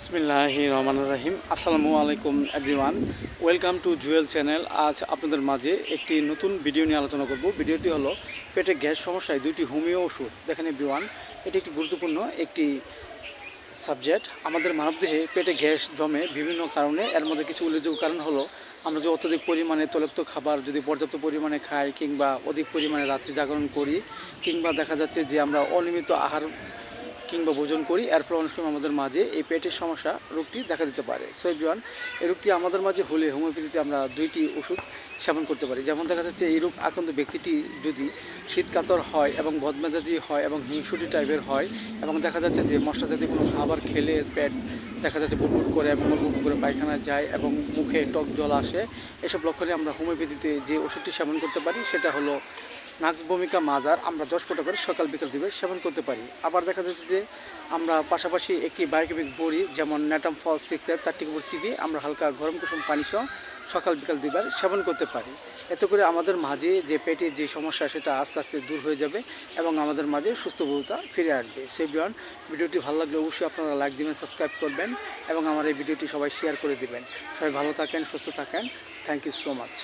বিসমিল্লাহ রহমান রাহিম। আসসালামু আলাইকুম everyone welcome to Jewel channel আজ আপনাদের মাঝে একটি নতুন ভিডিও নিয়ে আলোচনা করব। ভিডিওটি হলো পেটে গ্যাস সমস্যায় দুইটি হোমিও ওষুধ। দেখেন এভরিওয়ান এটি একটি গুরুত্বপূর্ণ একটি সাবজেক্ট আমাদের মানবদেহে পেটে গ্যাস জমে বিভিন্ন কারণে, এর মধ্যে কিছু উল্লেখযোগ্য কারণ হলো, আমরা যদি অত্যধিক পরিমাণে তৈলাক্ত খাবার যদি পর্যাপ্ত পরিমাণে খাই কিংবা অধিক পরিমাণে রাত্রি জাগরণ করি, কিংবা দেখা যাচ্ছে যে আমরা অনিয়মিত আহার কিংবা ভোজন করি এর ফলে অনেক সময় আমাদের মাঝে এই পেটের সমস্যা রোগটি দেখা দিতে পারে। সো এই রোগটি আমাদের মাঝে হলে হোমিওপ্যাথিতে আমরা দুইটি ওষুধ সেবন করতে পারি। যেমন দেখা যাচ্ছে এই রোগ আক্রান্ত ব্যক্তিটি যদি শীতকাতর হয় এবং বদমেজাজি হয় এবং হিংসুটি টাইপের হয় এবং দেখা যাচ্ছে যে মশলা জাতীয় কোনো খাবার খেলে পেট দেখা যাচ্ছে বুটবুট করে এবং বুট করে পায়খানা যায় এবং মুখে টক জল আসে, এসব লক্ষণে আমরা হোমিওপ্যাথিতে যে ওষুধটি সেবন করতে পারি সেটা হলো নাক্স ভূমিকা মাজার, আমরা দশ ফোঁটা করে সকাল বিকাল দিবে সেবন করতে পারি। আবার দেখা যাচ্ছে যে আমরা পাশাপাশি একটি বায়োকেমিক বড়ি, যেমন ন্যাটাম ফল সিক্সের চারটি কুপুর চিবি আমরা হালকা গরম কুসুম পানি সহ সকাল বিকাল দুইবার সেবন করতে পারি। এতে করে আমাদের মাঝে যে পেটের যে সমস্যা, সেটা আস্তে আস্তে দূর হয়ে যাবে এবং আমাদের মাঝে সুস্থবোধতা ফিরে আসবে। সেই বিয়ন ভিডিওটি ভালো লাগলে অবশ্যই আপনারা লাইক দিবেন, সাবস্ক্রাইব করবেন এবং আমার এই ভিডিওটি সবাই শেয়ার করে দিবেন। সবাই ভালো থাকেন, সুস্থ থাকেন। Thank you so much.